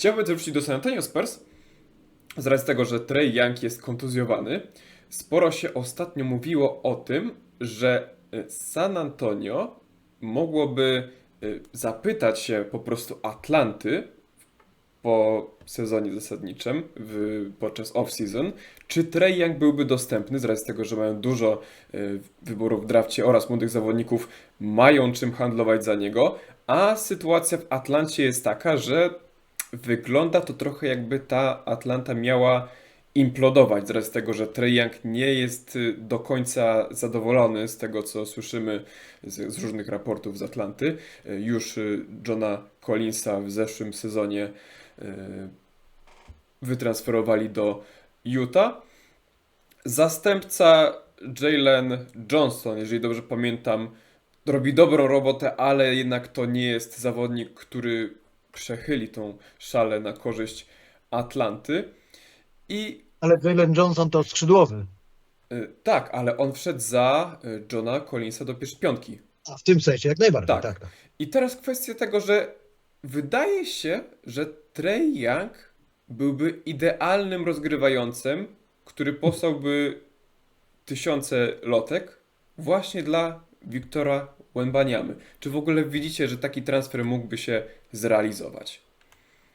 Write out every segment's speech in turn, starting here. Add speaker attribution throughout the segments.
Speaker 1: chciałbym też wrócić do San Antonio Spurs, z racji tego, że Trey Young jest kontuzjowany. Sporo się ostatnio mówiło o tym, że y, San Antonio mogłoby y, zapytać się po prostu Atlanty po sezonie zasadniczym, w, podczas off-season, czy Trey Young byłby dostępny, z racji tego, że mają dużo y, wyborów w drafcie oraz młodych zawodników, mają czym handlować za niego, a sytuacja w Atlancie jest taka, że wygląda to trochę jakby ta Atlanta miała implodować z racji tego, że Trae Young nie jest y, do końca zadowolony z tego, co słyszymy z, z różnych raportów z Atlanty. Y, Już y, Johna Collinsa w zeszłym sezonie wytransferowali do Utah. Zastępca Jalen Johnson, jeżeli dobrze pamiętam, robi dobrą robotę, ale jednak to nie jest zawodnik, który przechyli tą szalę na korzyść Atlanty. I
Speaker 2: Ale Jalen Johnson to skrzydłowy.
Speaker 1: y, tak, ale on wszedł za y, Johna Collinsa do piątki.
Speaker 2: A w tym sensie jak najbardziej.
Speaker 1: Tak.
Speaker 2: Tak. tak.
Speaker 1: I teraz kwestia tego, że wydaje się, że Trey Young byłby idealnym rozgrywającym, który posłałby tysiące lotek właśnie dla Wiktora Wembaniamy. Czy w ogóle widzicie, że taki transfer mógłby się zrealizować?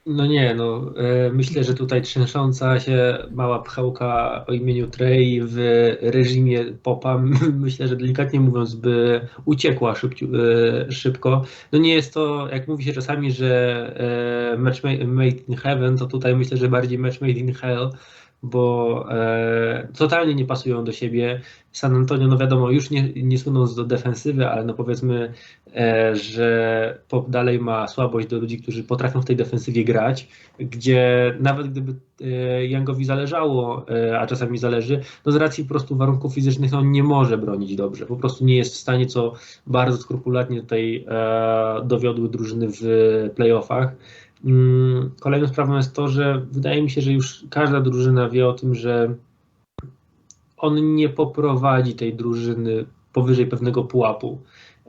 Speaker 3: No nie, no e, myślę, że tutaj trzęsząca się mała pchełka o imieniu Trey w reżimie popa, myślę, że delikatnie mówiąc, by uciekła e, szybko. No nie jest to, jak mówi się czasami, że e, match ma- made in heaven, to tutaj myślę, że bardziej match made in hell, bo e, totalnie nie pasują do siebie. San Antonio, no wiadomo, już nie, nie słynąc do defensywy, ale no powiedzmy, e, że Pop dalej ma słabość do ludzi, którzy potrafią w tej defensywie grać, gdzie nawet gdyby e, Youngowi zależało, e, a czasami zależy, no z racji po prostu warunków fizycznych on nie może bronić dobrze. Po prostu nie jest w stanie, co bardzo skrupulatnie tutaj e, dowiodły drużyny w playoffach. Mm, Kolejną sprawą jest to, że wydaje mi się, że już każda drużyna wie o tym, że on nie poprowadzi tej drużyny powyżej pewnego pułapu.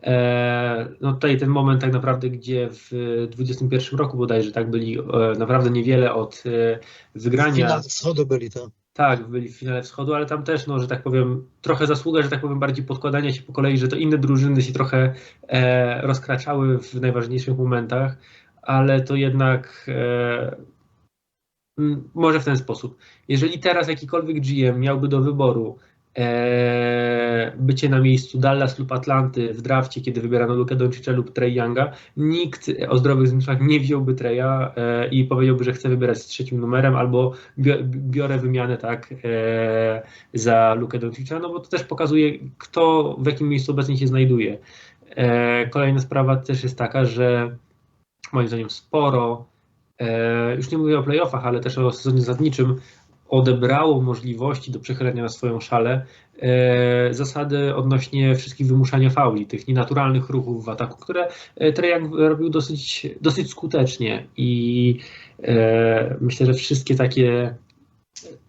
Speaker 3: E, No tutaj ten moment tak naprawdę, gdzie w 2021 roku bodajże tak byli e, naprawdę niewiele od e, wygrania.
Speaker 2: Finał wschodu byli to.
Speaker 3: Tak, byli w finale wschodu, ale tam też, no, że tak powiem, trochę zasługa, że tak powiem, bardziej podkładania się po kolei, że to inne drużyny się trochę rozkraczały w najważniejszych momentach, ale to jednak e, może w ten sposób. Jeżeli teraz jakikolwiek GM miałby do wyboru e, bycie na miejscu Dallas lub Atlanty w drafcie, kiedy wybierano Lukę Doncicza lub Trey Younga, nikt o zdrowych zmysłach nie wziąłby Treya e, i powiedziałby, że chce wybierać z trzecim numerem albo bio- biorę wymianę tak za Lukę Doncicza, no bo to też pokazuje, kto w jakim miejscu obecnie się znajduje. Kolejna sprawa też jest taka, że moim zdaniem sporo, e, już nie mówię o playoffach, ale też o sezonie zasadniczym, odebrało możliwości do przechylenia na swoją szalę e, zasady odnośnie wszystkich wymuszania fauli, tych nienaturalnych ruchów w ataku, które e, Young robił dosyć, dosyć skutecznie. I myślę, że wszystkie takie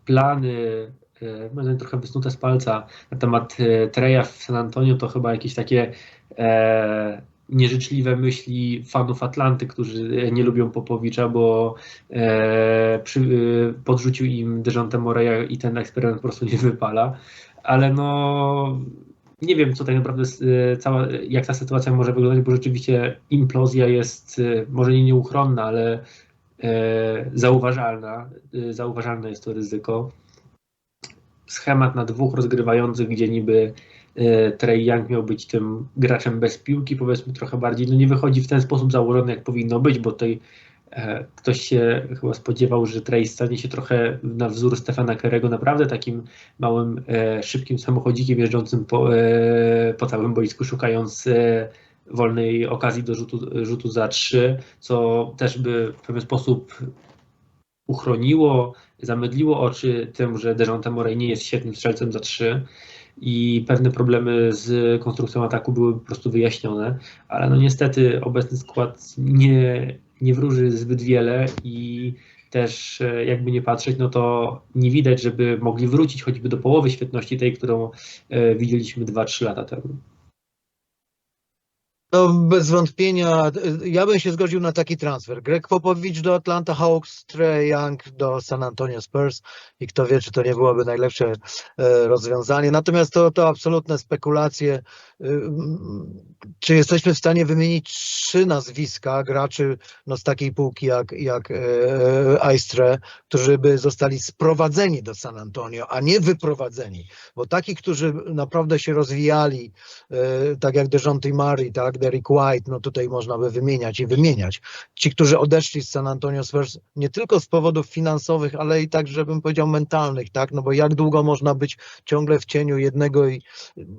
Speaker 3: plany, e, trochę wysnute z palca na temat Treya w San Antonio to chyba jakieś takie nieżyczliwe myśli fanów Atlanty, którzy nie lubią Popowicza, bo e, przy, e, podrzucił im Dejounte Moreya i ten eksperyment po prostu nie wypala. Ale no nie wiem, co tak naprawdę e, cała, jak ta sytuacja może wyglądać, bo rzeczywiście implozja jest e, może nie nieuchronna, ale e, zauważalna. E, zauważalne jest to ryzyko. Schemat na dwóch rozgrywających, gdzie niby Trey Young miał być tym graczem bez piłki, powiedzmy trochę bardziej, no nie wychodzi w ten sposób założony, jak powinno być, bo tutaj e, ktoś się chyba spodziewał, że Trey stanie się trochę na wzór Stefana Kerego, naprawdę takim małym, e, szybkim samochodzikiem jeżdżącym po, e, po całym boisku, szukając e, wolnej okazji do rzutu, rzutu za trzy, co też by w pewien sposób uchroniło, zamydliło oczy tym, że Dejounte Murray nie jest świetnym strzelcem za trzy i pewne problemy z konstrukcją ataku były po prostu wyjaśnione, ale no niestety obecny skład nie, nie wróży zbyt wiele i też e, jakby nie patrzeć, no to nie widać, żeby mogli wrócić choćby do połowy świetności tej, którą e, widzieliśmy 2-3 lata temu.
Speaker 2: No, bez wątpienia, y, ja bym się zgodził na taki transfer. Greg Popowicz do Atlanta Hawks, Trey Young do San Antonio Spurs i kto wie, czy to nie byłoby najlepsze e, rozwiązanie. Natomiast to, to absolutne spekulacje. Y, mm, Czy jesteśmy w stanie wymienić trzy nazwiska graczy no, z takiej półki jak, jak e, Aistre, którzy by zostali sprowadzeni do San Antonio, a nie wyprowadzeni? Bo taki, którzy naprawdę się rozwijali, e, tak jak DeJounte Murray, tak, Derek White, no tutaj można by wymieniać i wymieniać. Ci, którzy odeszli z San Antonio Spurs nie tylko z powodów finansowych, ale i także bym powiedział mentalnych, tak, no bo jak długo można być ciągle w cieniu jednego i,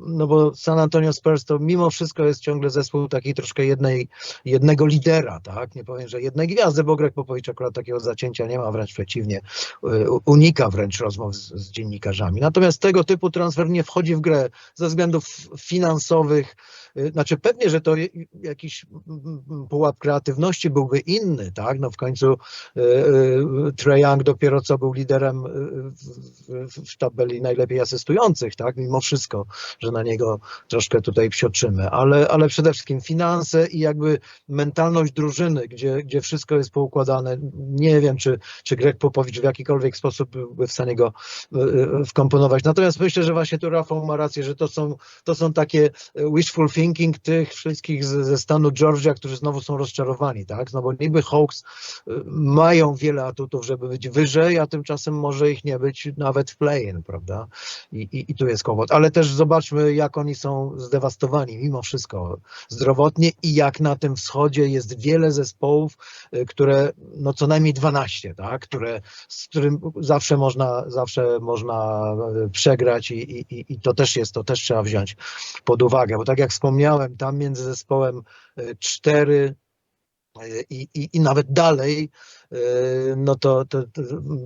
Speaker 2: no bo San Antonio Spurs to mimo wszystko jest ciągle zespół takiej troszkę jednej, jednego lidera, tak, nie powiem, że jednej gwiazdy, bo Greg Popowicz akurat takiego zacięcia nie ma, wręcz przeciwnie, y, unika wręcz rozmów z, z dziennikarzami. Natomiast tego typu transfer nie wchodzi w grę ze względów finansowych, Y, Znaczy pewnie, że to je- jakiś mm, mm, pułap kreatywności byłby inny, tak? No w końcu y, y, Trae Young dopiero co był liderem y, w, tabeli najlepiej asystujących, tak? Mimo wszystko, że na niego troszkę tutaj psioczymy, ale, ale przede wszystkim finanse i jakby mentalność drużyny, gdzie, gdzie wszystko jest poukładane. Nie wiem, czy, czy Greg Popowicz w jakikolwiek sposób byłby w stanie go wkomponować. Natomiast myślę, że właśnie tu Rafał ma rację, że to są, to są takie wishful thinking tych wszystkich z, ze stanu Georgia, którzy znowu są rozczarowani, tak? No bo niby Hawks y, mają wiele atutów, żeby być wyżej, a tymczasem może ich nie być nawet w play-in, prawda? I, i, I tu jest kłopot. Ale też zobaczmy, jak oni są zdewastowani mimo wszystko zdrowotnie i jak na tym wschodzie jest wiele zespołów, y, które, no co najmniej 12, tak? Które, z którym zawsze można, zawsze można y, przegrać i, i- i to też jest, to też trzeba wziąć pod uwagę, bo tak jak wspomniałem, tam między zespołem 4 i, i, i nawet dalej, y, no to, to,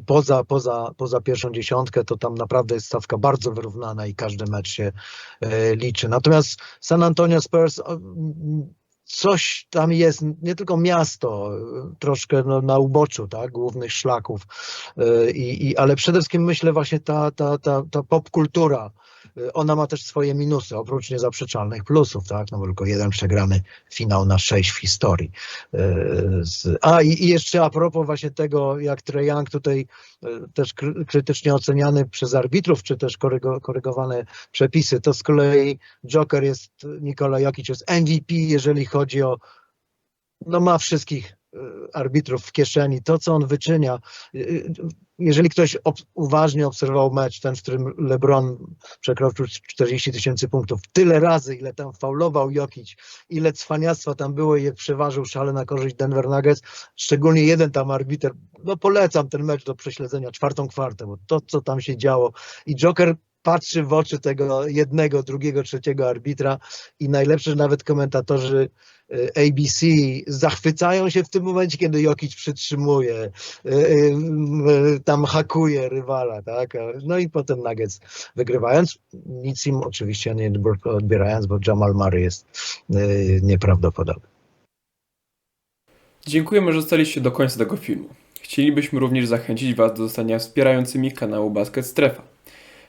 Speaker 2: poza, poza, poza pierwszą dziesiątkę, to tam naprawdę jest stawka bardzo wyrównana i każdy mecz się liczy. Natomiast San Antonio Spurs coś tam jest, nie tylko miasto, troszkę no, na uboczu, tak, głównych szlaków, y, i, i, ale przede wszystkim myślę właśnie ta, ta, ta, ta popkultura, y, ona ma też swoje minusy, oprócz niezaprzeczalnych plusów, tak, no bo tylko jeden przegrany finał na sześć w historii. Y, A i, jeszcze a propos właśnie tego, jak Trae Young tutaj też kry- krytycznie oceniany przez arbitrów, czy też korygo, korygowane przepisy, to z kolei Joker jest, Nikola Jokic jest MVP, jeżeli chodzi o, no ma wszystkich y, arbitrów w kieszeni, to co on wyczynia, y, y, jeżeli ktoś ob, uważnie obserwował mecz, ten, w którym LeBron przekroczył 40 tysięcy punktów, tyle razy, ile tam faulował Jokic, ile cwaniactwa tam było i je przeważył szale na korzyść Denver Nuggets, szczególnie jeden tam arbiter, no polecam ten mecz do prześledzenia, czwartą kwartę, bo to, co tam się działo. I Joker patrzy w oczy tego jednego, drugiego, trzeciego arbitra i najlepsze, nawet komentatorzy y, ABC zachwycają się w tym momencie, kiedy Jokic przytrzymuje, y, y, tam hakuje rywala, tak? No i potem Nuggets wygrywając, nic im oczywiście nie odbierając, bo Jamal Murray jest nieprawdopodobny.
Speaker 1: Dziękujemy, że zostaliście do końca tego filmu. Chcielibyśmy również zachęcić Was do zostania wspierającymi kanału Basket Strefa.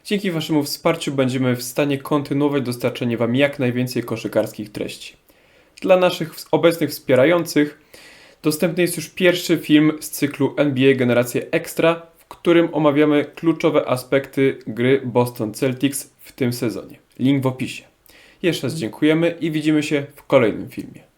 Speaker 1: Dzięki Waszemu wsparciu będziemy w stanie kontynuować dostarczanie Wam jak najwięcej koszykarskich treści. Dla naszych obecnych wspierających dostępny jest już pierwszy film z cyklu NBA Generacje Extra, w którym omawiamy kluczowe aspekty gry Boston Celtics w tym sezonie. Link w opisie. Jeszcze raz dziękujemy i widzimy się w kolejnym filmie.